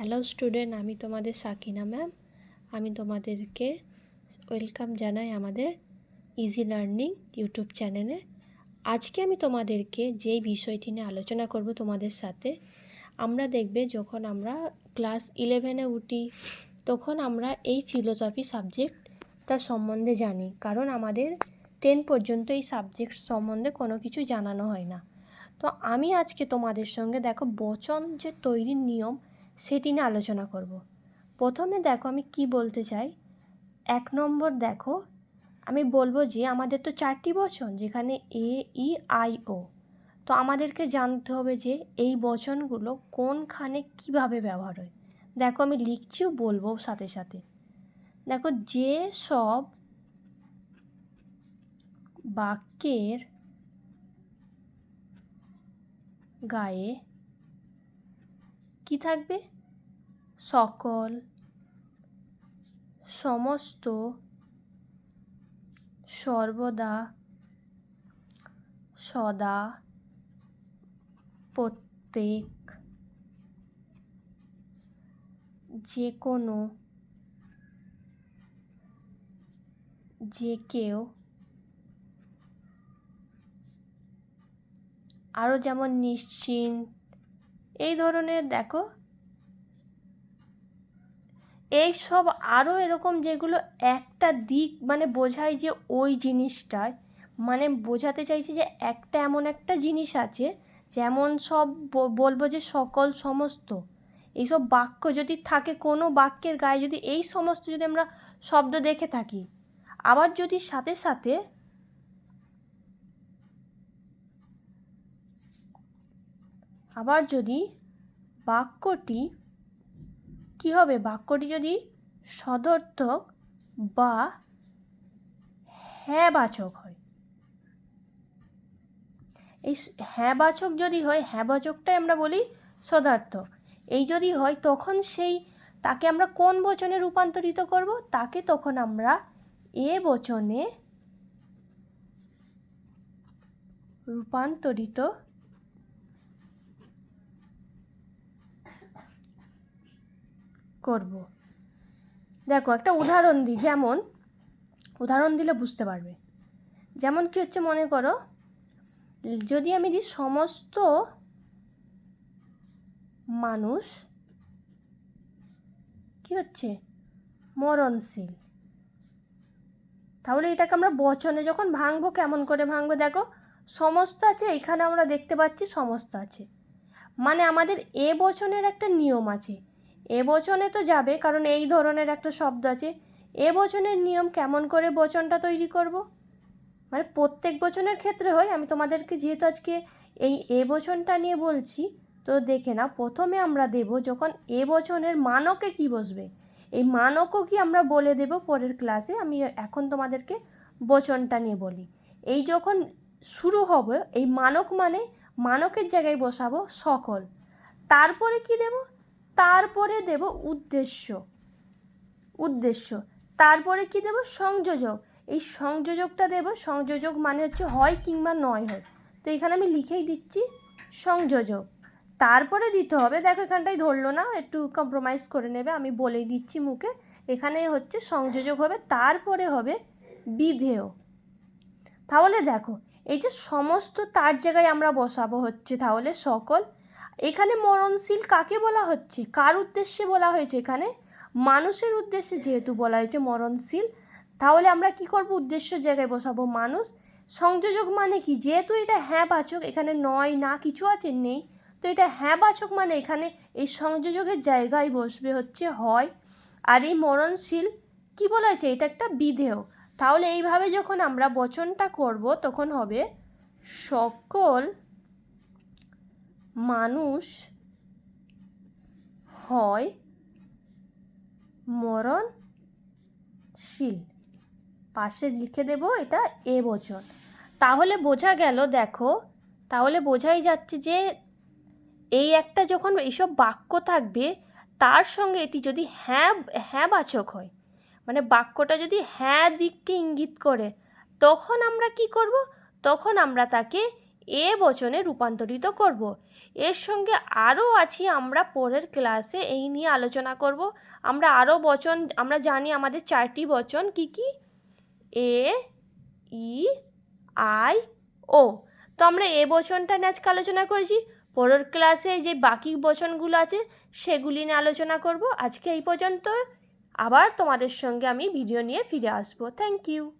Hello student আমি তোমাদের Sakina ma'am আমি তোমাদেরকে ওয়েলকাম জানাই আমাদের ইজি লার্নিং ইউটিউব চ্যানেলে আজকে আমি তোমাদেরকে যেই বিষয়টি নিয়ে আলোচনা করব তোমাদের সাথে, আমরা দেখবে যখন আমরা ক্লাস ইলেভেনে উঠি, তখন আমরা এই ফিলোসফি সাবজেক্ট তার সম্বন্ধে জানি। কারণ আমাদের টেন পর্যন্ত এই সাবজেক্ট সম্বন্ধে কোনো কিছু জানানো হয় না। তো আমি আজকে তোমাদের সঙ্গে দেখো বচন যে তৈরির নিয়ম সেটি নিয়ে আলোচনা করব। প্রথমে দেখো আমি কি বলতে চাই। এক নম্বর দেখো, আমি বলব যে আমাদের তো চারটি বচন, যেখানে এ, ই, আই, ও। তো আমাদেরকে জানতে হবে যে এই বচনগুলো কোনখানে কীভাবে ব্যবহার হয়। দেখো আমি লিখছিও বলব সাথে সাথে। দেখো, যে সব বাক্যের গায়ে কি থাকবে? সকল সমস্ত সর্বদা সদা প্রত্যেক যে কোনো যে কেউ আরও যেমন নিশ্চিন্ত এই ধরনের দেখো। এই সব আরও এরকম যেগুলো একটা দিক মানে বোঝায় যে ওই জিনিসটায় মানে বোঝাতে চাইছি যে একটা এমন একটা জিনিস আছে, যেমন সব বলব যে সকল সমস্ত। এইসব বাক্য যদি থাকে কোনো বাক্যের গায়ে যদি এই সমস্ত যদি আমরা শব্দ দেখে থাকি, আবার যদি সাথে সাথে আবার যদি বাক্যটি, কী হবে? বাক্যটি যদি সদর্থক বা হ্যাঁবাচক হয়। এই হ্যাঁবাচক যদি হয়, হ্যাঁবাচকটাই আমরা বলি সদার্থক। এই যদি হয়, তখন সেই, তাকে আমরা কোন বচনে রূপান্তরিত করব? তাকে তখন আমরা এ বচনে রূপান্তরিত করব। দেখো, একটা উদাহরণ দিই, যেমন, উদাহরণ দিলে বুঝতে পারবে। যেমন কি হচ্ছে মনে করো, যদি আমি দিই সমস্ত মানুষ, কি হচ্ছে? মরণশীল। তাহলে এটাকে আমরা বচনে যখন ভাঙবো, কেমন করে ভাঙবো? দেখো, সমস্ত আছে, এখানে আমরা দেখতে পাচ্ছি সমস্ত আছে। মানে আমাদের এ বচনের একটা নিয়ম আছে। এ বচনে তো যাবে, কারণ এই ধরনের একটা শব্দ আছে। এ বচনের নিয়ম কেমন করে বচনটা তৈরি করব? মানে প্রত্যেক বচনের ক্ষেত্রে হয়, আমি তোমাদেরকে যেহেতু আজকে এই এ বচনটা নিয়ে বলছি, তো দেখে না প্রথমে আমরা দেব যখন এ বচনের মানকে কি বসবে। এই মানকও কি আমরা বলে দেব পরের ক্লাসে, আমি এখন তোমাদেরকে বচনটা নিয়ে বলি। এই যখন শুরু হবে, এই মানক মানে মানকের জায়গায় বসাবো সকল। তারপরে কি দেব? তারপরে দেব উদ্দেশ্য। উদ্দেশ্য। তারপরে কি দেব? সংযোজক। এই সংযোজকটা দেব, সংযোজক মানে হচ্ছে হয় কিংবা নয় হয়। তো এখানে আমি লিখেই দিচ্ছি সংযোজক। তারপরে দিতে হবে, দেখো এখানটাই ধরলো না, একটু কম্প্রোমাইজ করে নেবে, আমি বলেই দিচ্ছি মুখে। এখানে হচ্ছে সংযোজক হবে, তারপরে হবে বিধেয়। তাহলে দেখো, এই যে সমস্ত তার জায়গায় আমরা বসাবো হচ্ছে তাহলে সকল এখানে মরণশীল কাকে বলা হচ্ছে? কার উদ্দেশ্যে বলা হয়েছে এখানে? মানুষের উদ্দেশ্যে যেহেতু বলা হয়েছে মরণশীল, তাহলে আমরা কি করব? উদ্দেশ্য জায়গায় বসাবো মানুষ। সংযোজক মানে কি? যেহেতু এটা হ্যাঁ বাচক, এখানে নয় না কিছু আছে, নেই। তো এটা হ্যাঁ বাচক মানে এখানে এই সংযোজকের জায়গায় বসবে হচ্ছে হয়। আর এই মরণশীল কি বলা হয়েছে? এটা একটা বিধেয়। তাহলে এইভাবে যখন আমরা বচনটা করব, তখন হবে সকল মানুষ হয় মরণশীল। পাশে লিখে দেব এটা এ বচন। তাহলে বোঝা গেল, দেখো, তাহলে বোঝাই যাচ্ছে যে এই একটা যখন এইসব বাক্য থাকবে, তার সঙ্গে এটি যদি হ্যাঁ হ্যাঁ বাচক হয় মানে বাক্যটা যদি হ্যাঁ দিককে ইঙ্গিত করে, তখন আমরা কি করব? তখন আমরা তাকে এ বচনে রূপান্তরিত করব। এর সঙ্গে আরও আছি আমরা পরের ক্লাসে, এই নিয়ে আলোচনা করব। আমরা আরও বচন, আমরা জানি আমাদের চারটি বচন কি কি? এ, ই, আই, ও। তো আমরা এ বচনটা নিয়ে আজকে আলোচনা করেছি। পরের ক্লাসে যে বাকি বচনগুলো আছে, সেগুলি নিয়ে আলোচনা করব। আজকে এই পর্যন্ত আবার তোমাদের সঙ্গে আমি ভিডিও নিয়ে ফিরে আসব। Thank you